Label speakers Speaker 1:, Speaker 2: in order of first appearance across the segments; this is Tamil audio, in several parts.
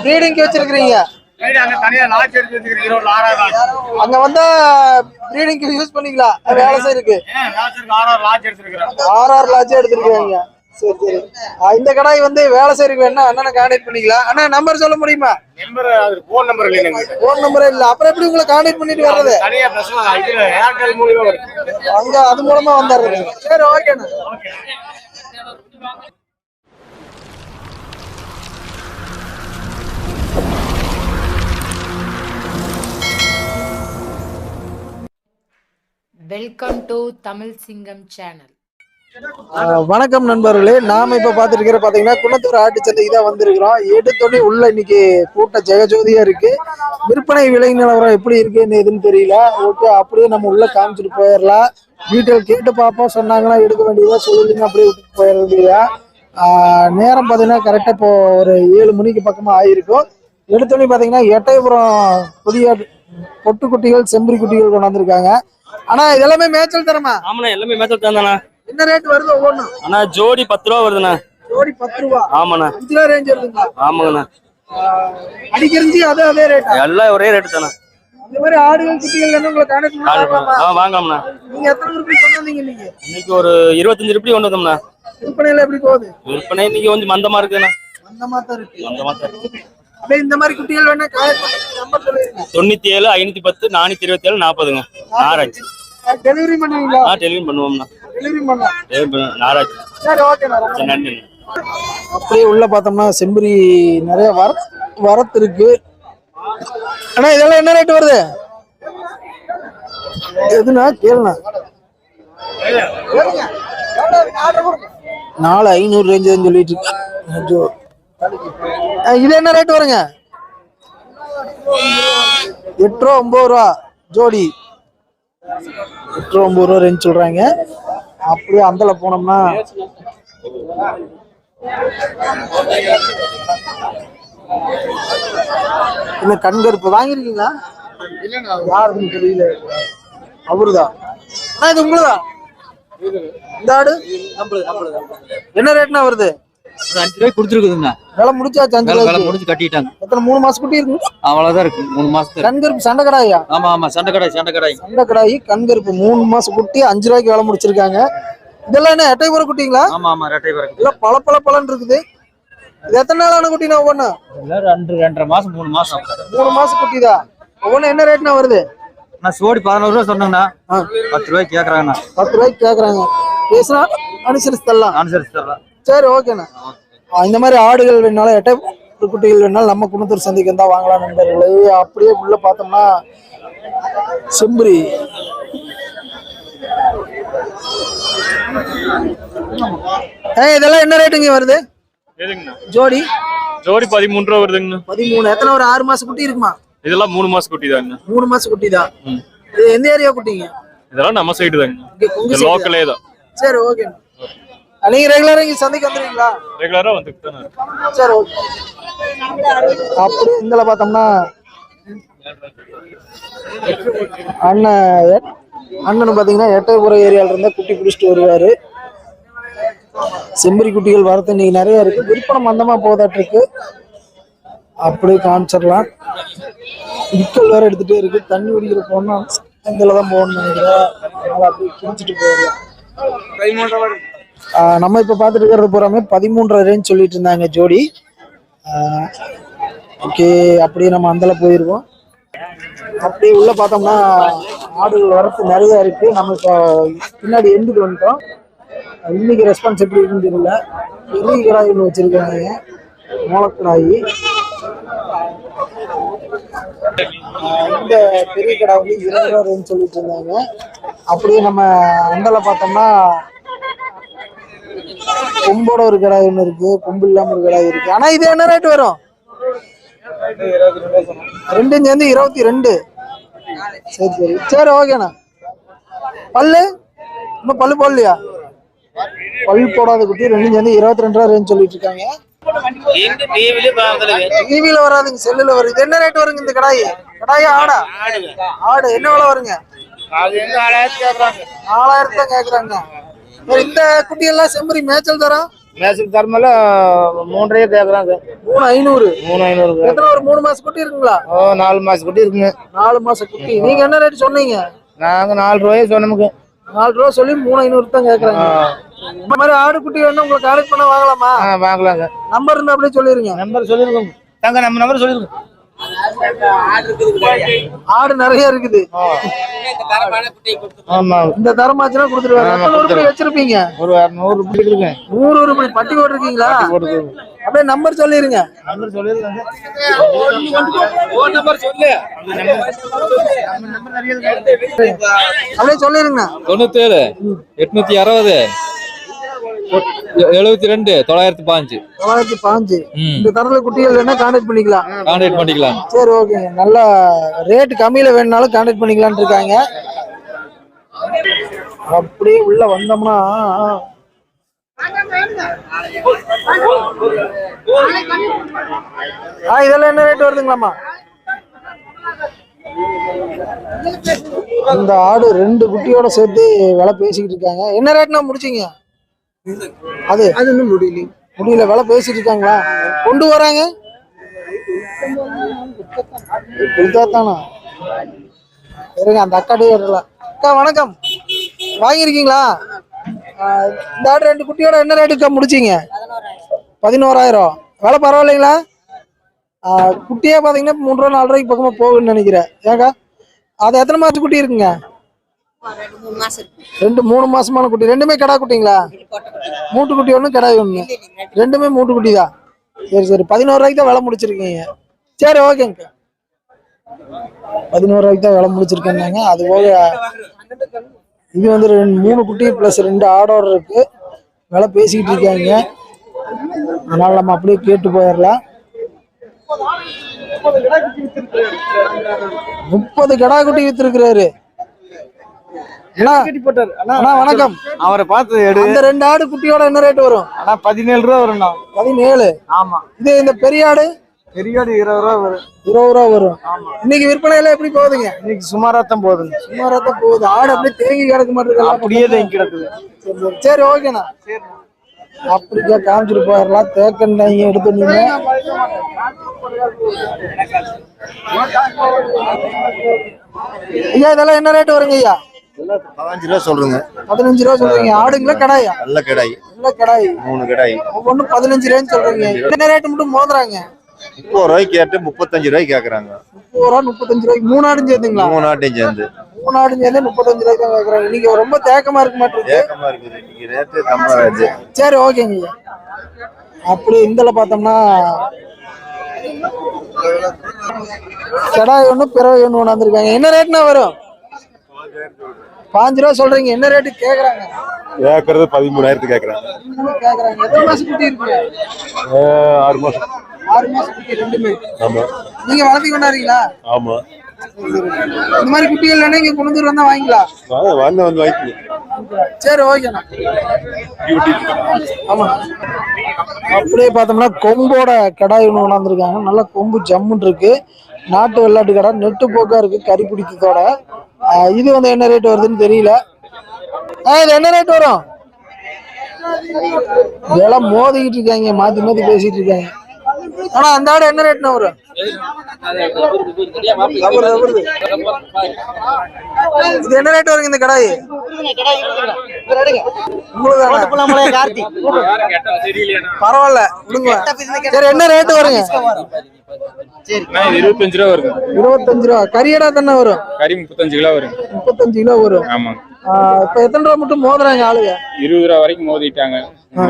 Speaker 1: ப்ரீடிங்க்கு வச்சிருக்கீங்க
Speaker 2: அங்க
Speaker 1: வந்தா ப்ரீடிங்க்கு யூஸ் பண்ணிக்கலாம் வேலை செய்யிருக்கு ஆர்ஆர் லாட்ஜ் எடுத்துருக்கீங்க சரி சரி. இந்த கடாய் வந்து வேலை செய்யறதுக்கு வேணா அண்ணனை கான்டாக்ட் பண்ணிக்கலாம் அண்ணா நம்பர் சொல்ல முடியுமா?
Speaker 2: நம்பர் அது ஃபோன் நம்பர் இல்லை
Speaker 1: ஃபோன் நம்பரே இல்ல. அப்புறம் எப்படி உங்களை கான்டாக்ட் பண்ணிட்டு வர்றது?
Speaker 2: தனியா பிரச்சனை ஏர்டெல் வரும்.
Speaker 1: அங்க அது மூலமா வந்துடுறது. சரி ஓகேண்ணா
Speaker 3: வெல்கம் டு தமிழ் சிங்கம் சேனல்
Speaker 1: வணக்கம் நண்பர்களே. நாம இப்ப பாத்துருக்கிற பாத்தீங்கன்னா குணத்தூர் ஆட்டு சந்தைக்கு தான் வந்திருக்கிறோம். எடுத்தோடனே உள்ள இன்னைக்கு கூட்ட ஜெகஜோதியா இருக்கு. விற்பனை விலை நிலவரம் எப்படி இருக்குன்னு எதுன்னு தெரியல. ஓகே அப்படியே நம்ம உள்ள காமிச்சிட்டு போயிடலாம். டீட்டெயில் கேட்டு பார்ப்போம். சொன்னாங்கன்னா எடுக்க வேண்டியதா சொல்லுங்க அப்படியே விட்டு போயிட வேண்டியதா. நேரம் பாத்தீங்கன்னா கரெக்டா இப்போ ஒரு ஏழு மணிக்கு பக்கமா ஆயிருக்கும். எடுத்தோடனே பாத்தீங்கன்னா எட்டயபுரம் புதிய பொட்டு குட்டிகள் செம்பரி குட்டிகள் கொண்டாந்துருக்காங்க வந்திருக்காங்க. இது எல்லாமே மேய்ச்சல் தரமா?
Speaker 4: ஆமாண்ணா எல்லாமே மேட்ச் தானண்ணா
Speaker 1: என்ன ரேட் வருது ஒவ்வொன்றும்
Speaker 4: அண்ணா ஜோடி பத்து ரூபா வருதுண்ணா.
Speaker 1: ஜோடி பத்து ரூபா.
Speaker 4: ஆமாண்ணா.
Speaker 1: அஞ்சு ரூபா ரேஞ்ச் வருதுங்களா
Speaker 4: ஆமாங்கண்ணா.
Speaker 1: அடிக்கரிஞ்சி அது அதே ரேட்டா
Speaker 4: எல்லாம் ஒரே ரேட்டு தானே
Speaker 1: இந்த மாதிரி ஆடுகள் குட்டிகள் உங்களை கான்டாக்ட் பண்ணலாமா
Speaker 4: வாங்கலாம்ண்ணா.
Speaker 1: நீங்க எத்தனை நீங்க
Speaker 4: இன்னைக்கு? ஒரு இருபத்தஞ்சு ரூபாய் கொண்டு வந்தோம்ண்ணா.
Speaker 1: விற்பனையில எப்படி போகுது?
Speaker 4: விற்பனை இன்னைக்கு கொஞ்சம் மந்தமா இருக்குண்ணா
Speaker 1: அந்த மாதிரி தான் இருக்கு.
Speaker 4: மந்தமா தான் இருக்கு.
Speaker 1: இந்த மாதிரி குட்டிகள் வேணா
Speaker 4: தொண்ணூத்தி ஏழு ஐநூத்தி பத்து நானூத்தி இருபத்தி ஏழு நாற்பதுங்க. நாராஜ்
Speaker 1: டெலிவரி பண்ணுவீங்களா?
Speaker 4: ஆ டெலிவரி பண்ணுவோம்ண்ணா.
Speaker 1: டெலிவரி பண்ணலாம்
Speaker 4: டெலிவரி பண்ண- நாராஜ்
Speaker 1: சரி ஓகேண்ணா
Speaker 4: நன்றி
Speaker 1: அப்படியே உள்ள பார்த்தோம்னா செம்பரி நிறைய வர வரத்து இருக்கு. அண்ணா இதெல்லாம் என்ன ரேட் வருது? எதுனா கேளுண்ணா. நாலு ஐநூறு ரேஞ்சு சொல்லிட்டு இருக்கு ஐயோ. அஹ் இது என்ன ரேட் வருங்க? எட்டு ரூபா ஒன்பது ரூபா ஜோடி. எட்டு ரூபா ஒன்பது ரூபா ரேஞ்ச் சொல்றாங்க. அப்படியே அந்தல போனோம்னா இந்த கண்கருப்பு வாங்கிருக்கீங்களா யாருக்குன்னு தெரியல. அவருதான் இது உங்களுதா? இந்த ஆடு? என்ன ரேட்னா வருது?
Speaker 5: அஞ்சு ரூபாய்க்கு கொடுத்துருக்குதுங்க.
Speaker 1: விலை முடிச்சாச்சு அஞ்சு
Speaker 5: வேலை கட்டிட்டாங்க.
Speaker 1: எத்தனை மூணு மாசம் குட்டி இருக்கு
Speaker 5: அவ்வளவுதான் இருக்கு. மூணு மாசத்துல
Speaker 1: கண்கருப்பு சண்டை கடாயா?
Speaker 5: ஆமா ஆமா. சண்டை கடை சண்டை கடை
Speaker 1: சண்டை கடாயி கண்கருப்பு மூணு மாசம் குட்டி அஞ்சு ரூபாய்க்கு விலை முடிச்சிருக்காங்க. இதெல்லாம் என்ன எட்டை குட்டிங்களா?
Speaker 5: ஆமா ஆமா. ரெட்டை பிறகு
Speaker 1: எல்லாம் பல பல இருக்குது. இது எத்தனை நாளான குட்டினா ஒவ்வொன்று
Speaker 5: எல்லாம் ரெண்டு ரெண்டரை மாசம் மூணு மாசம்.
Speaker 1: மூணு மாசம் குட்டி தான் ஒவ்வொன்று என்ன ரேட்னா வருது?
Speaker 5: நான் சோடி பதினோரு ரூபா சொன்னேங்கண்ணா. பத்து ரூபாய்க்கு கேக்குறாங்கண்ணா.
Speaker 1: பத்து ரூபாய்க்கு கேட்குறாங்க பேசினா அனுசரிச்சு தரலாம்.
Speaker 5: அனுசரிச்சு தரலாம்.
Speaker 1: சரி ஓகேண்ணா இந்த மாதிரி ஆடுகள் வேணாலும் எட்டை குட்டிகள் வேணாலும் நம்ம குணத்தூர் சந்தைக்கு தான் வாங்கலாம் நண்பர்களே. அப்படியே உள்ள பார்த்தோம்னா செம்பரி. ஏ இதெல்லாம் என்ன ரேட்டுங்க வருது? ஜோடி.
Speaker 6: ஜோடி பதிமூணு ரூபா வருதுங்கண்ணா.
Speaker 1: பதிமூணு. எத்தனை ஒரு ஆறு மாசம் குட்டி இருக்குமா?
Speaker 6: இதெல்லாம் மூணு மாசம் குட்டி தாங்கண்ணா
Speaker 1: மூணு மாசம் குட்டி தான். இது எந்த ஏரியா குட்டிங்க?
Speaker 6: இதெல்லாம் நம்ம சைடு
Speaker 1: ஆ?
Speaker 6: லோக்கலே தான்.
Speaker 1: சரி ஓகே நீங்க ரெகுலரா இங்க சந்தைக்கு வந்துருவீங்களா?
Speaker 6: ரெகுலரா வந்துட்டு தானே.
Speaker 1: சரி ஓகே அப்படி இதில் பார்த்தோம்னா அண்ணன் அண்ணன் பார்த்தீங்கன்னா எட்டயபுரம் ஏரியால இருந்தா குட்டி பிடிச்சிட்டு வருவாரு. செம்பரி குட்டிகள் வரது இன்னைக்கு நிறைய இருக்கு. விற்பனை மந்தமா போதாட்டு இருக்கு. அப்படியே காமிச்சிடலாம். விக்கல் வேற எடுத்துட்டே இருக்கு. தண்ணி குடிக்கிற போனா இதில் தான் போகணும்னு நினைக்கிறேன். அதனால அப்படியே குடிச்சிட்டு போயிடலாம். நம்ம இப்போ பார்த்துட்டு இருக்கிறது பூராமே பதிமூன்றரை ரேஞ்ச் சொல்லிட்டு இருந்தாங்க ஜோடி. ஓகே அப்படியே நம்ம அந்தல போயிருவோம். அப்படியே உள்ள பார்த்தோம்னா ஆடுகள் வரத்து நிறைய இருக்கு. நம்ம இப்போ பின்னாடி எண்டுக்கு வந்துட்டோம். இன்னைக்கு ரெஸ்பான்ஸ் எப்படி இருக்குன்னு தெரியல. பெரிய கடாய் ஒன்று வச்சிருக்காங்க. மூலக்கடாயி. இந்த பெரிய கடை வந்து இருபது ரூபா ரேஞ்ச் சொல்லிட்டு இருந்தாங்க. அப்படியே நம்ம அந்தல பார்த்தோம்னா கொம்போட ஒரு கடாய் ஒன்று இருக்கு கொம்பு இல்லாம ஒரு கடாய் இருக்கு. ஆனா இது என்ன ரேட் வரும்? ரெண்டும் சேர்ந்து இருபத்தி ரெண்டு. சரி சரி. சரி ஓகேண்ணா பல்லு? இன்னும் பல்லு போடலையா? பல் போடாத குட்டி ரெண்டும் சேர்ந்து இருபத்தி ரெண்டு ரூபா ரேஞ்ச் சொல்லிட்டு இருக்காங்க. டிவியில வராதுங்க செல்லுல வருது. என்ன ரேட் வருங்க இந்த கடாய்? கடாய் ஆடா? ஆடு. என்ன விலை வருங்க? நாலாயிரத்து தான் கேக்குறாங்க. இந்த குட்டி எல்லாம் செம்பரி மேய்ச்சல் தரம்?
Speaker 2: மேசுக்கு தரமல மூன்றையே கேக்குறாங்க.
Speaker 1: மூணு ஐநூறு.
Speaker 2: மூணு ஐநூறு
Speaker 1: எத்தனை ஒரு மூணு மாசம் குட்டி இருக்குங்களா?
Speaker 2: ஓ நாலு மாசம் குட்டி இருக்குங்க.
Speaker 1: நாலு மாசம் குட்டி. நீங்க என்ன ரேட் சொன்னீங்க?
Speaker 2: நாங்க நாலு ரூபாயே சொன்னமுக்கு
Speaker 1: நாலு ரூபா சொல்லி மூணு ஐநூறு தான் கேக்குறாங்க. இந்த மாதிரி ஆடு குட்டி வேணும் உங்களுக்கு காலேஜ் பண்ண வாங்கலாமா?
Speaker 2: வாங்கலாங்க.
Speaker 1: நம்பர் இருந்தா அப்படியே சொல்லிருங்க.
Speaker 2: நம்பர் சொல்லிருக்கோம். தாங்க நம்ம நம்பர் சொல்லிருக்கோம்.
Speaker 1: ஆடு நிறைய இருக்குது.
Speaker 2: ஆமா.
Speaker 1: இந்த தரமாச்சுன்னா கொடுத்துருவாங்க வச்சிருப்பீங்க?
Speaker 2: ஒரு நூறு இருக்குங்க.
Speaker 1: நூறு உருப்படி பட்டி போட்டிருக்கீங்களா? அப்படியே நம்பர் சொல்லிருங்க.
Speaker 2: நம்பர் சொல்லிருக்காங்க
Speaker 1: அப்படியே சொல்லிருங்க.
Speaker 7: தொண்ணூத்தேழு எட்நூத்தி அறுபது. எழுபத்தி ரெண்டு தொள்ளாயிரத்தி பாஞ்சு
Speaker 1: தொள்ளாயிரத்தி பாஞ்சு இந்த தரத்துல குட்டிகள் வேணா கான்டாக்ட் பண்ணிக்கலாம்.
Speaker 7: கான்டாக்ட் பண்ணிக்கலாம்.
Speaker 1: சரி ஓகேங்க நல்லா ரேட் கம்மியில வேணுனாலும் கான்டாக்ட் பண்ணிக்கலாம்னு இருக்காங்க. அப்படியே உள்ள வந்தோம்னா ஆ இதெல்லாம் என்ன ரேட் வருதுங்களாம்மா? இந்த ஆடு ரெண்டு குட்டியோட சேர்த்து விலை பேசிக்கிட்டு இருக்காங்க. என்ன ரேட்னா முடிச்சீங்க? அது? அது இன்னும் முடியல. முடியல. விலை பேசிட்டு இருக்காங்களா? கொண்டு வராங்க. கொடுத்தாத்தானா இருங்க அந்த அக்காட்டே வரல. அக்கா வணக்கம். வாங்கியிருக்கீங்களா? இந்த ஆடு ரெண்டு குட்டியோட என்ன ரேட்டுக்கா முடிச்சீங்க? பதினோராயிரம். விலை பரவாயில்லைங்களா? ஆ, குட்டியே பார்த்தீங்கன்னா மூணு ரூபா நாலு ரூபாய்க்கு பக்கமாக போகுதுன்னு நினைக்கிறேன். ஏங்க அது எத்தனை மாதம் குட்டி இருக்குங்க? ரெண்டு மூணு மாசமான குட்டி. ரெண்டுமே கடா குட்டிங்களா? மூட்டு குட்டி ஒன்று கிடாய் ஒன்று ரெண்டுமே மூட்டு குட்டி தான். சரி சரி. பதினோரு ரூபாய்க்கு தான் விலை முடிச்சிருக்கீங்க. சரி ஓகேங்க. பதினோரு ரூபாய்க்கு தான் விலை முடிச்சிருக்கேன்னாங்க. அது போக இது வந்து ரெண்டு மூணு குட்டி ப்ளஸ் ரெண்டு ஆடோட இருக்கு. விலை பேசிக்கிட்டு இருக்காங்க. அதனால நம்ம அப்படியே கேட்டு போயிடலாம். முப்பது கடா குட்டி வித்துருக்கிறாரு. வணக்கம்.
Speaker 5: அவரை பார்த்து எடு.
Speaker 1: அந்த ரெண்டு ஆடு குட்டியோட என்ன ரேட் வரும்?
Speaker 5: ஆனா பதினேழு ரூபா வரும்ண்ணா.
Speaker 1: பதினேழு.
Speaker 5: ஆமா.
Speaker 1: இது இந்த பெரிய ஆடு?
Speaker 5: பெரியாடு இருபது ரூபா வரும்.
Speaker 1: இருபது ரூபா வரும். இன்னைக்கு விற்பனை எல்லாம் எப்படி போகுதுங்க?
Speaker 5: இன்னைக்கு சுமாரா தான் போகுதுங்க.
Speaker 1: சுமாரா தான் போகுது. ஆடு அப்படியே தேங்கி கிடக்க மாட்டேங்குது
Speaker 5: அப்படியே கிடக்குது.
Speaker 1: சரி, ஓகேண்ணா. அப்படிக்கா காமிச்சிட்டு போயிடலாம் தேக்கண்டாங்க எடுத்து நீங்க ஐயா இதெல்லாம் என்ன ரேட் வருங்க ஐயா?
Speaker 8: பதினஞ்சு ரூபா சொல்றேங்க.
Speaker 1: பதினஞ்சு ரூபா சொல்றீங்க. ஆடுங்களா கடாயா?
Speaker 8: நல்ல கடாய்.
Speaker 1: இல்ல கடாய்.
Speaker 8: மூணு கடாய்.
Speaker 1: ஒவ்வொன்றும் பதினஞ்சு ரூபான்னு சொல்றீங்க. என்ன ரேட் மட்டும் மோதுறாங்க?
Speaker 8: முப்பது ரூபாய்க்கு கேட்டு முப்பத்தஞ்சு ரூபாய்க்கு கேக்குறாங்க.
Speaker 1: முப்பது ரூபா முப்பத்தஞ்சு ரூபாய்க்கு மூணு ஆடும் சேர்த்துங்களா
Speaker 8: மூணு நாட்டையும் சேர்ந்து.
Speaker 1: மூணு ஆடும் சேர்ந்து முப்பத்தஞ்சு ரூபாய்க்கு தான் கேட்கறாங்க இன்னைக்கு ரொம்ப தேக்கமா இருக்க மாட்டிருக்கு
Speaker 8: ஏக்கமா இருக்குது இன்னைக்கு ரேட்டு ரேட்டு
Speaker 1: சரி ஓகேங்க அப்படி இந்தல பார்த்தோம்னா கடாய் ஒன்று பிறவை ஒன்று கொண்டாந்துருக்காங்க என்ன ரேட்னா வரும்? பாஞ்சு ரூபா சொல்றீங்க. என்ன ரேட்டு கேக்குறாங்க?
Speaker 8: கேக்குறது பதிமூணாயிரத்துக்கு கேக்குறாங்க
Speaker 1: கேக்குறாங்க. எத்தனை மாசம் குட்டி இருக்கு?
Speaker 8: ஆறு மாசம்.
Speaker 1: ஆறு மாசம் குட்டி ரெண்டுமே.
Speaker 8: ஆமா.
Speaker 1: நீங்க வளர்த்தி கொண்டாடுறீங்களா?
Speaker 8: ஆமா.
Speaker 1: இந்த மாதிரி குட்டிகள் வேணா இங்க கொண்டு வந்து வாங்கிக்கலாம்.
Speaker 8: வந்து வந்து வாங்கி
Speaker 1: சரி ஓகேண்ணா ஆமா. அப்படியே பார்த்தோம்னா கொம்போட கடாய் ஒன்று கொண்டாந்துருக்காங்க. நல்லா கொம்பு ஜம்முன்னு இருக்கு. நாட்டு வெள்ளாட்டு கடை. நெட்டு போக்கா இருக்கு. கறி பிடித்ததோட இது வந்து என்ன ரேட் வருதுன்னு தெரியல. ஆ இது என்ன ரேட் வரும்? இதெல்லாம் மோதிக்கிட்டு இருக்காங்க மாத்தி மாத்தி பேசிட்டு இருக்காங்க. ஆனா அந்த ஆடு என்ன ரேட்னா வரும். இது என்ன ரேட் வருங்க இந்த கடாய்? பரவாயில்ல விடுங்க. சரி என்ன ரேட் வருங்க?
Speaker 6: இருபத்தஞ்சு ரூபா வருங்க.
Speaker 1: இருபத்தஞ்சு ரூபா. கரியடா தானே வரும்?
Speaker 6: கறி முப்பத்தஞ்சு கிலோ வருங்க
Speaker 1: முப்பத்தஞ்சு கிலோ வரும்.
Speaker 6: ஆமாங்க.
Speaker 1: இப்ப எத்தனை ரூபா மட்டும் மோதுறாங்க ஆளுங்க?
Speaker 6: இருபது ரூபா வரைக்கும் மோதிட்டாங்க.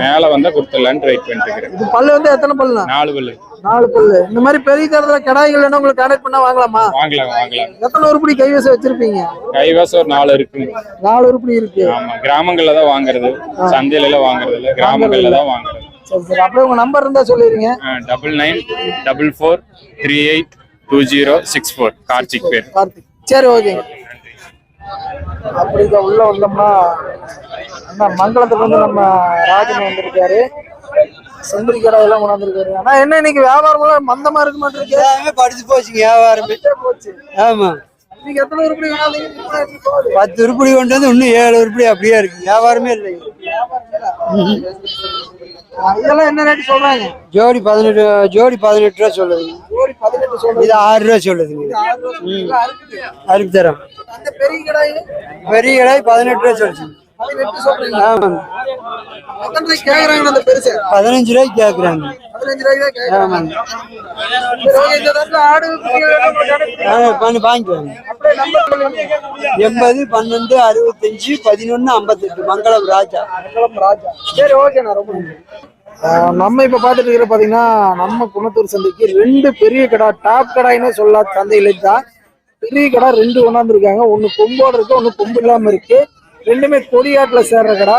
Speaker 6: மேல வந்தா கொடுத்துடலான்னு ட்ரை பண்ணிட்டு இருக்கிறேன்
Speaker 1: இது பல்லு வந்து எத்தனை பல்லுண்ணா?
Speaker 6: நாலு பல்லு.
Speaker 1: நாலு பல்லு. இந்த மாதிரி பெரிய தரத்துல கடாய்கள் வேணா உங்களுக்கு கான்டாக்ட் பண்ணா வாங்கலாமா?
Speaker 6: வாங்கலாம் வாங்கலாம்.
Speaker 1: எத்தனை உருப்படி கைவசம் வச்சிருப்பீங்க?
Speaker 6: கைவாசம் ஒரு நாலு இருக்குங்க
Speaker 1: நாலு உருப்படி இருக்கு.
Speaker 6: ஆமா கிராமங்கள்ல தான் வாங்குறது. சந்தையில எல்லாம் வாங்குறது இல்ல கிராமங்கள்ல தான் வாங்குறது.
Speaker 1: சரி சரி. அப்படியே உங்க நம்பர் இருந்தா சொல்லிருங்க
Speaker 6: double nine double four three eight two zero six four Karthik பேர்.
Speaker 1: கார்த்திக். சரி ஓகேங்க. அப்படிதான் உள்ள வந்தோம்னா அண்ணா மங்களத்துக்கு வந்து நம்ம ராஜன் வந்திருக்காரு. செம்பரி கடை எல்லாம் கொண்டாந்துருக்காரு. ஆனா என்ன இன்னைக்கு வியாபாரம் எல்லாம் மந்தமா இருக்க மாட்டிருக்கு
Speaker 5: படிச்சு போச்சுங்க வியாபாரமே.
Speaker 1: போச்சு
Speaker 5: ஆமா.
Speaker 1: இன்னைக்கு எத்தனை உருப்படி
Speaker 5: பத்து உருப்படி கொண்டு வந்து இன்னும் ஏழு உருப்படி அப்படியே இருக்கு. வியாபாரமே இல்லை
Speaker 1: ஆ, இதெல்லாம் என்ன ரேட் சொல்றாங்க?
Speaker 5: ஜோடி பதினெட்டு ஜோடி பதினெட்டு ரூபா சொல்லுதுங்க
Speaker 1: ஜோடி பதினெட்டு சொல்றது
Speaker 5: இது ஆறு ரூபா?
Speaker 1: அறுக்குது.
Speaker 5: அறுப்பு தரம்.
Speaker 1: பெரிய கடாய்?
Speaker 5: பதினெட்டு ரூபா சொல்லுச்சு ஆமாங்க பதினஞ்சு ரூபாய்க்கு
Speaker 1: கேக்குறாங்க. சரி, ஓகே, இந்த இடத்துல ஆடு குட்டிகள் எல்லாம் போட்டாலும்
Speaker 5: ஆ, பண்ணி வாங்கிக்குவாங்க எண்பது பன்னெண்டு அறுபத்தஞ்சு பதினொன்று ஐம்பத்தெட்டு. மங்களம் ராஜா.
Speaker 1: மங்களம் ராஜா. சரி ஓகேண்ணா ரொம்ப நன்றி. ஆஹ் நம்ம இப்ப பாத்துட்டு இருக்கிற பாத்தீங்கன்னா நம்ம குணத்தூர் சந்தைக்கு ரெண்டு பெரிய கடை டாப் கடாய்னே சொல்லலாம் சந்தையில தான். பெரிய கடை ரெண்டு கொண்டாந்து இருக்காங்க ஒண்ணு கொம்போடு இருக்கு ஒண்ணு கொம்பு இல்லாம இருக்கு. ரெண்டுமே கொடியாட்டுல சேர்ற கடை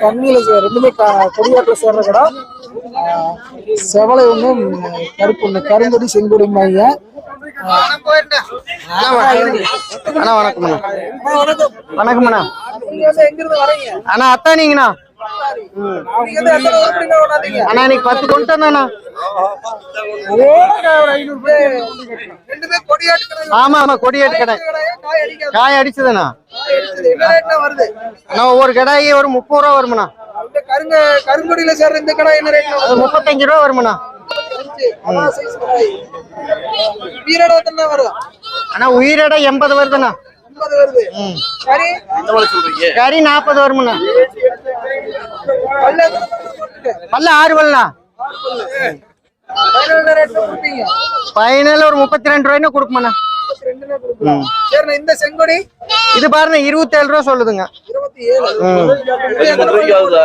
Speaker 1: கண்ணியில சே- ரெண்டுமே கொடியாட்டுல சேர்ற கடை செவலை ஒண்ணு ம், கருப்பு ஒண்ணு கருங்கொடி செங்கொடிம்பாங்க
Speaker 5: அண்ணா
Speaker 1: வணக்கம். இருந்து வரீங்க?
Speaker 5: அண்ணா அத்தானிங்கண்ணா? அண்ணா இன்னைக்கு பத்து கொண்டு வந்தேண்ணா
Speaker 1: ஓடக்கா ஒரு ஐநூறு பேர் ரெண்டுமே கொடியாட்டு கடை
Speaker 5: ஆமா ஆமா கொடியேட்டு கடை
Speaker 1: காய்
Speaker 5: அடிச்சதுண்ணா. அண்ணா ஒவ்வொரு கடாயி ஒரு முப்பது ரூபா வருமாண்ணா.
Speaker 1: கருங்க கருங்கொடியில சேர்ற இந்த கடை என்ன வருது?
Speaker 5: முப்பத்தஞ்சு ரூபா வருமாண்ணா. அண்ணா உயிரிட எண்பது வருதுண்ணா. கறி? நாற்பது வருமாண்ணா.
Speaker 1: பல்லு. பல்லு?
Speaker 5: பல்ல ஆறு
Speaker 1: கொடுப்பீங்க
Speaker 5: ஃபைனல் ஒரு முப்பத்தி ரெண்டு ரூபாய்னு கொடுக்குமாண்ணா
Speaker 1: இந்த செங்கொடி?
Speaker 5: இது பாருங்க இருபத்தேழு ரூபா சொல்லுதுங்க.
Speaker 1: இருபத்தி ஏழு பல்லு?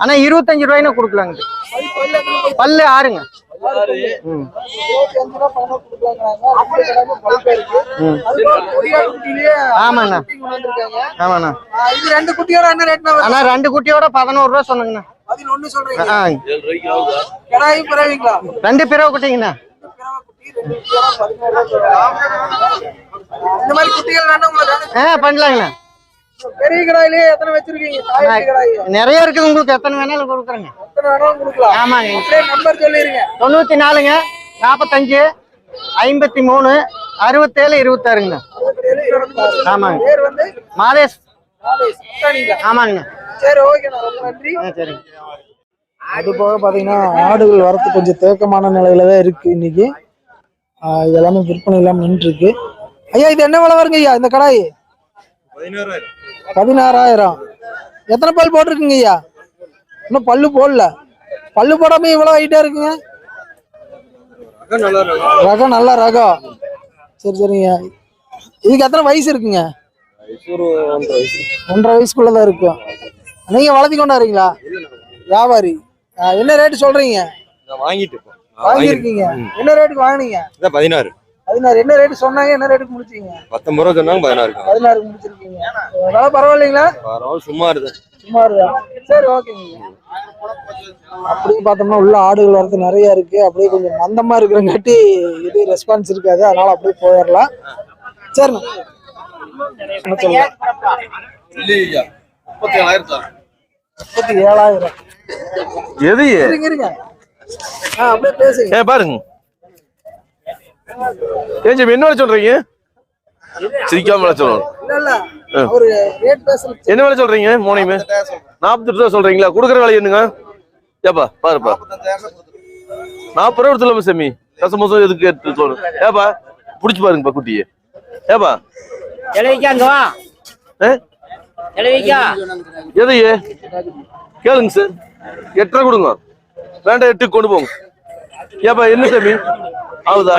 Speaker 5: அண்ணா இருபத்தஞ்சு ரூபாய்னு கொடுக்கலாங்க.
Speaker 1: பல்லு பல்லு பல்லு?
Speaker 5: பல்லு ஆறுங்க. ஆமாண்ணா. ஆமாண்ணா.
Speaker 1: இது ரெண்டு குட்டியோட என்ன ரேட்னா
Speaker 5: அண்ணா ரெண்டு குட்டியோட பதினோரு ரூபா சொன்னங்கண்ணா.
Speaker 1: பதினொன்னு சொல்றீங்க.
Speaker 5: ரெண்டு பிறவை குட்டிங்கண்ணா.
Speaker 1: இந்த மாதிரி குட்டிகள்
Speaker 5: பண்ணலாங்கண்ணா.
Speaker 1: பெரிய கடாயிலேயே எத்தனை வச்சிருக்கீங்க?
Speaker 5: நிறைய இருக்குது. உங்களுக்கு எத்தனை வேணாலும் கொடுக்குறேங்க.
Speaker 1: எத்தனை வேணாலும் கொடுக்கலாம்.
Speaker 5: ஆமாங்க.
Speaker 1: நம்பர் சொல்லிருங்க.
Speaker 5: தொண்ணூத்தி நாலுங்க நாற்பத்தஞ்சு ஐம்பத்தி மூணு அறுபத்தேழு இருபத்தாறுங்கண்ணா
Speaker 1: இருபத்தேழு, இருபத்தாறு.
Speaker 5: ஆமாங்க.
Speaker 1: பேர் வந்து?
Speaker 5: மாதேஷ். ஆமாங்கண்ணா
Speaker 1: சரி ஓகேண்ணா ரொம்ப நன்றி.
Speaker 5: ஆ சரிங்க.
Speaker 1: அது போக பாத்தீங்கன்னா ஆடுகள் வரத்து கொஞ்சம் தேக்கமான நிலையில தான் இருக்கு இன்னைக்கு. எல்லாமே விற்பனை இல்லாம நின்று இருக்கு ஐயா இது என்ன விலை வருங்க ஐயா இந்த கடாய்? பதினாறாயிரம். எத்தனை பல் போட்டிருக்குங்க ஐயா? இன்னும் பல்லு போடல. பல்லு போடாம இவ்வளவு ஹைட்டா இருக்குங்க? ரகம் நல்ல ரகம். சரி சரிங்க. இதுக்கு எத்தனை வயசு இருக்குங்க? ஒன்றரை வயசுக்குள்ளதான் இருக்கும் நீங்க வளர்த்தி கொண்டாடுறீங்களா? வியாபாரி. ஆ, என்ன ரேட்டு சொல்றீங்க?
Speaker 8: வாங்கிட்டு
Speaker 1: வாங்கியிருக்கீங்க. என்ன ரேட்டுக்கு வாங்குனீங்க?
Speaker 8: பதினாறு.
Speaker 1: பதினாறு என்ன ரேட்டு சொன்னாங்க என்ன ரேட்டுக்கு முடிச்சீங்க?
Speaker 8: பத்தொன்பது ரூபா சொன்னாங்க பதினாறு
Speaker 1: பதினாறுக்கு முடிச்சிருக்கீங்க. விலை பரவாயில்லைங்களா?
Speaker 8: பரவாயில்ல சும்மா இருக்கு
Speaker 1: சுமார் தான் சரி ஓகேங்க அப்படியே பார்த்தோம்னா உள்ள ஆடுகள் வரது நிறைய இருக்கு. அப்படியே கொஞ்சம் மந்தமா இருக்கிறங்காட்டி இது ரெஸ்பான்ஸ் இருக்காது. அதனால அப்படியே போயிடலாம். சொல்லுங்க? முப்பத்தி ஏழாயிரம்
Speaker 8: எது
Speaker 1: இருங்க இருங்க. ஆ அப்படியே பேசுங்க.
Speaker 8: ஏ பாருங்க. ஏன் ஜெபி, என்ன வேலை சொல்றீங்க? சிரிக்காம வேலை சொல்லணும். என்ன வேலை சொல்றீங்க மூணையுமே நாற்பத்தெட்டு ரூபா சொல்றீங்களா? கொடுக்குற வேலை என்னங்க? ஏப்பா பாருப்பா. நாற்பது ரூபா எடுத்துல செம்மி கசமோசம் எதுக்கு எடுத்து சொல்லணும். ஏப்பா புடிச்சு பாருங்கப்பா குட்டியே. ஏப்பா. எதையே? கேளுங்க சார். எட்டு ரூபா கொடுங்க. வேண்டாம் எட்டுக்கு கொண்டு போங்க. ஏப்பா என்ன சாமி? ஆகுதா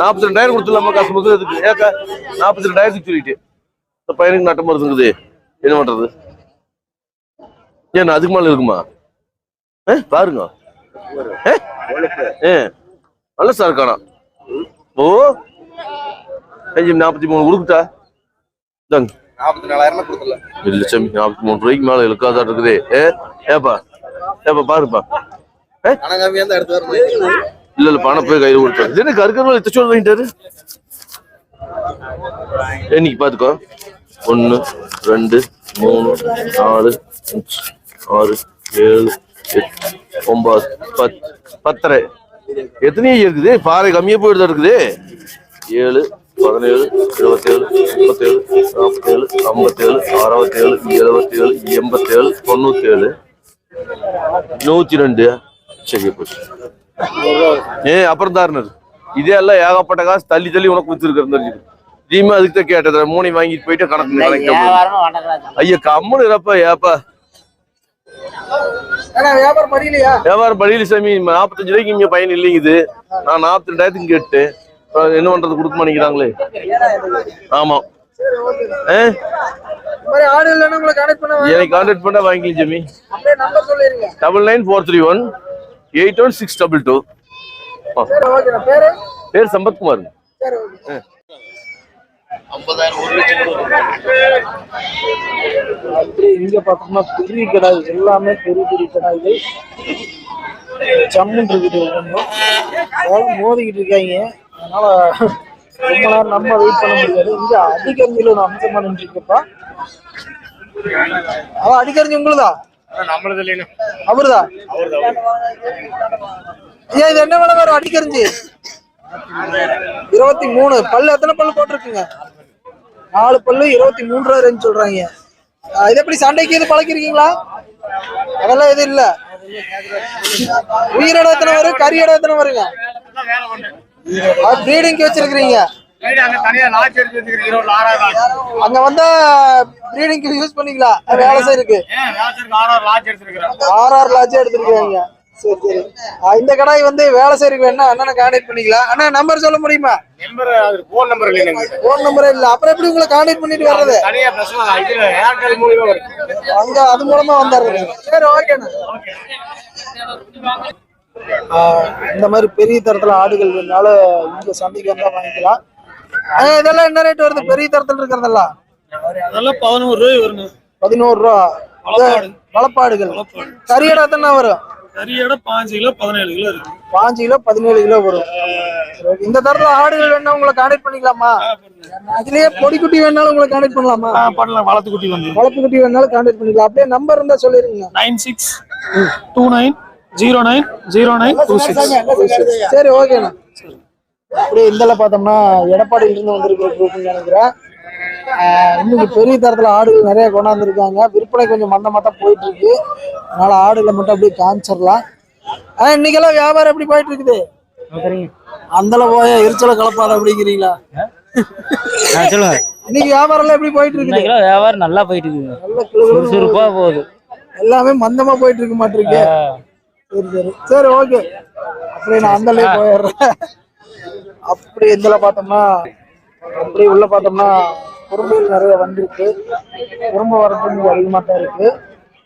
Speaker 8: நாற்பத்தி ரெண்டாயிரம் கொடுத்துடலாமா காசு மொத்தம் எதுக்கு? ஏக்கா நாற்பத்தி ரெண்டாயிரத்துக்கு சொல்லிட்டு. இந்த பையனுக்கு நட்டம் வருதுங்குது என்ன பண்றது? ஏன் அதுக்கு மேல இருக்குமா? ஏ பாருங்க. ஏ? நல்ல சார் காணா ஓ நாற்பத்தி மூணு கொடுக்குட்டா இந்தாங்க.
Speaker 7: நாற்பத்தி நாலாயிரம் கொடுத்துல
Speaker 8: இல்ல சாமி நாற்பத்தி மூணு ரூபாய்க்கு மேல இழுக்காதான் இருக்குது. ஏ ஏப்பா ஏப்பா பாருப்பா. இல்ல இல்ல பணம் போய் கையில் கொடுத்தாரு இது என்ன கருக்கர் மேல சொல்லி வாங்கிட்டாரு? இன்னைக்கு பாத்துக்கோ. ஒன்னு ரெண்டு மூணு நாலு அஞ்சு ஆறு ஏழு எட்டு ஒன்பது பத் பத்தரை. எத்தனையோ இருக்குது. பாறை கம்மியா போயிட்டு இருக்குது? ஏழு பதினேழு இருபத்தேழு முப்பத்தேழு நாற்பத்தேழு ஐம்பத்தேழு அறுபத்தேழு எழுபத்தேழு எண்பத்தேழு தொண்ணூத்தேழு. நூத்தி ரெண்டு. போச்சு ஏ அப்புறம் தாருனர் இதே எல்லாம் ஏகப்பட்ட காசு தள்ளி தள்ளி உனக்கு வித்துருக்கிறது நீமே அதுக்கு தான் கேட்டது மூணை வாங்கிட்டு போயிட்டு கணக்கு கணக்கு ஐயா கம்முன்னு இருப்பா ஏப்பா.
Speaker 1: வியாபாரம்
Speaker 8: பள்ளியில சாமி நாற்பத்தஞ்சு ரூபாய்க்கு இங்க பையன் இல்லைங்குது நான் நாற்பத்தி ரெண்டாயிரத்துக்கு கேட்டு என்ன பண்றது கொடுக்க மாட்டேங்கிறாங்களே. ஆமா. எனக்கு கான்டாக்ட் பண்ணா வாங்கிக்கலாம் ஜமி
Speaker 1: சொல்லிருங்க.
Speaker 8: Double nine four three one eight one six double two.
Speaker 1: பேரு?
Speaker 8: பேர் சம்பத்குமார்.
Speaker 1: இங்க பார்த்தோம்னா பெரிய கடாய் எல்லாமே பெரிய பெரிய கடாய்கள் ஜம்முன் இருக்குது மோதிக்கிட்டு இருக்காங்க. அதனால ரொம்ப நேரம் நம்ம வெயிட் பண்ண முடியாது. இங்க அடிக்கறிஞ்சில ஒரு அம்சமா நின்றுருக்கப்பா அவன் அடிக்கறிஞ்சி உங்களுதா? அவருதா? ஐயா இது என்ன விலை வரும் அடிக்கறிஞ்சி இருபத்தி மூணு. பல்லு எத்தனை பல்லு போட்டிருக்குங்க? நாலு பல்லு இருபத்தி மூணு ரூபா ரேஞ்ச் சொல்றாங்க. இது எப்படி சண்டைக்கு இது பழக்கிருக்கீங்களா? அதெல்லாம் எதுவும் இல்ல. உயிரிட எத்தனை வரும்? கறி இடம் எத்தனை வருங்க? ப்ரீடிங்க்கு வச்சிருக்கிறீங்க.
Speaker 2: அங்க
Speaker 1: வந்தா ப்ரீடிங்க்கு யூஸ் பண்ணிக்கலாம் வேலை செய்யிருக்கு ஆர்ஆர் லாட்ஜ் எடுத்துருக்காங்க. சரி சரி. இந்த கடாய் வந்து வேலை செய்யறதுக்கு வேணா அண்ணனை கான்டாக்ட் பண்ணிக்கலாம் அண்ணா நம்பர் சொல்ல முடியுமா?
Speaker 2: நம்பர் அது போன் நம்பர் இல்லை
Speaker 1: ஃபோன் நம்பரே இல்ல. அப்புறம் எப்படி உங்களை கான்டாக்ட் பண்ணிட்டு வர்றது?
Speaker 2: தனியா பிரச்சனை ஏர்டெல் வரும்.
Speaker 1: அங்க அது மூலமா வந்துடுறது. சரி ஓகேண்ணா இந்த மாதிரி பெரிய தரத்துல ஆடுகள் வேணாலும் இங்க சந்தைக்கு வந்தா வாங்கிக்கலாம். இதெல்லாம் என்ன ரேட் வருது? பெரிய தரத்துல இருக்கிறதெல்லாம்?
Speaker 2: அதெல்லாம் பதினோரு ரூபாய் வருங்க.
Speaker 1: பதினோரு ரூபா. வளப்பாடுகள். கறியடா எத்தனை வரும்?
Speaker 2: பாஞ்சு கிலோ பதினேழு கிலோ இருக்கு.
Speaker 1: பாஞ்சு கிலோ பதினேழு கிலோ வரும். இந்த தரத்துல ஆடுகள் வேணா உங்களை கான்டாக்ட் பண்ணிக்கலாமா? அதுலயே பொடி குட்டி வேணாலும் உங்களை கான்டாக்ட் பண்ணலாமா?
Speaker 2: பண்ணலாம். வளர்த்து குட்டி வந்து.
Speaker 1: வளர்ப்பு குட்டி வேணாலும் கான்டாக்ட் பண்ணிக்கலாம். அப்படியே நம்பர் இருந்தா சொல்லிருங்க.
Speaker 2: Nine six two nine zero nine zero nine two six.
Speaker 1: சரி ஓகேண்ணா. அப்படியே இந்தல பார்த்தோம்னா எடப்பாடியில இருந்து வந்திருக்கிற குரூப்னு நினைக்கிறேன். இன்னைக்கு பெரிய தரத்துல ஆடுகள் நிறைய கொண்டாந்துருக்காங்க. விற்பனை கொஞ்சம் மந்தமா தான் போயிட்டு இருக்கு அதனால ஆடுகளை மட்டும் அப்படியே காமிச்சிடலாம். ஆஹ் இன்னைக்கெல்லாம் வியாபாரம் எப்படி போயிட்டு இருக்குது அந்தல போய எரிச்சல கலப்பாத அப்படிங்கிறீங்களா? இன்னைக்கு வியாபாரம் எல்லாம் எப்படி போயிட்டு
Speaker 9: இன்னைக்கு வியாபாரம் நல்லா போயிட்டு இருக்குங்க
Speaker 1: நல்ல
Speaker 9: சுறுசுறுப்பா போகுது.
Speaker 1: எல்லாமே மந்தமா போயிட்டு இருக்க மாட்டிருக்கு சரி சரி. சரி ஓகே. அப்படியே நான் அந்தலே போயிடுறேன். அப்படி இதுல பார்த்தோம்னா அப்படி உள்ள பார்த்தோம்னா குறும்புகள் நிறைய வந்திருக்கு. குறும்பு வரது இங்க அதிகமா தான் இருக்கு.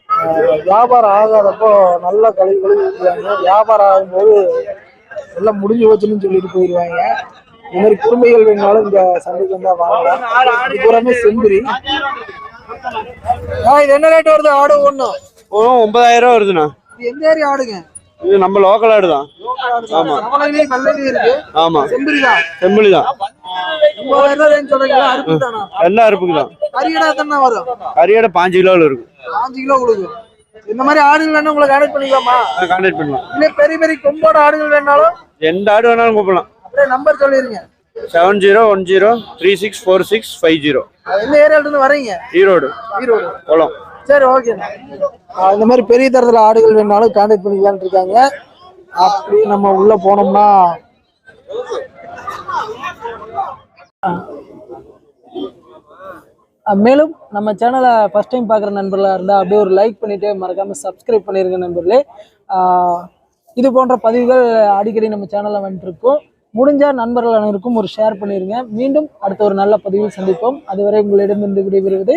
Speaker 1: ஆஹ் வியாபாரம் ஆகாதப்போ நல்லா கழுவி கழுவி விட்டுருவாங்க வியாபாரம் ஆகும்போது எல்லாம் முடிஞ்சு போச்சுன்னு சொல்லிட்டு போயிடுவாங்க இந்த மாதிரி குறும்பைகள் வேணாலும் இந்த சந்தைக்கு வந்தா வாங்கலாம். இது பூராமே செம்புரி. ஆ, இது என்ன ரேட் வருது? ஆடு ஒண்ணும்
Speaker 5: ஒன்பதாயிரம் ரூபா வருதுண்ணா.
Speaker 1: எந்த ஏரியா ஆடுங்க?
Speaker 5: இது நம்ம லோக்கல் ஆடு தான். ஆமா. ஆமா.
Speaker 1: செம்புரி தான்.
Speaker 5: செம்பிளி தான். எல்லா அறுப்புக்கு தான்.
Speaker 1: கறியடா தானே வரும்?
Speaker 5: கறியோட பாஞ்சு கிலோவில் இருக்கும்.
Speaker 1: பாஞ்சு கிலோ கொடுக்கும் இந்த மாதிரி ஆடுகள் வேணும் உங்களை கனெக்ட் பண்ணிக்கலாமா?
Speaker 5: கான்டாக்ட் பண்ணலாம்.
Speaker 1: இல்ல பெரிய பெரிய கொம்போட ஆடுகள் வேணாலும்
Speaker 5: எந்த ஆடு வேணாலும் கூப்பிடலாம்.
Speaker 1: அப்படியே நம்பர் சொல்லிருங்க.
Speaker 5: Seven zero one zero three six four six five zero
Speaker 1: அது எந்த ஏரியால இருந்து வரீங்க?
Speaker 5: ஈரோடு.
Speaker 1: ஈரோடு.
Speaker 5: குளம்.
Speaker 1: சரி ஓகே இந்த மாதிரி பெரிய தரத்துல ஆடுகள் வேணாலும் கான்டாக்ட் பண்ணிக்கலாம்னு இருக்காங்க. அப்படி நம்ம உள்ள போனோம்னா மேலும் நம்ம சேனலை ஃபஸ்ட் டைம் பார்க்குற நண்பர்களாக இருந்தால் அப்படியே ஒரு லைக் பண்ணிவிட்டு மறக்காமல் சப்ஸ்கிரைப் பண்ணிருங்க நண்பர்களே. இது போன்ற பதிவுகள் அடிக்கடி நம்ம சேனலில் வந்துட்டுருக்கோம் முடிஞ்சால் நண்பர்கள் அனைவருக்கும் ஒரு ஷேர் பண்ணிடுங்க மீண்டும் அடுத்த ஒரு நல்ல பதிவில் சந்திப்போம். அதுவரை உங்களிடமிருந்து விடைபெறுவது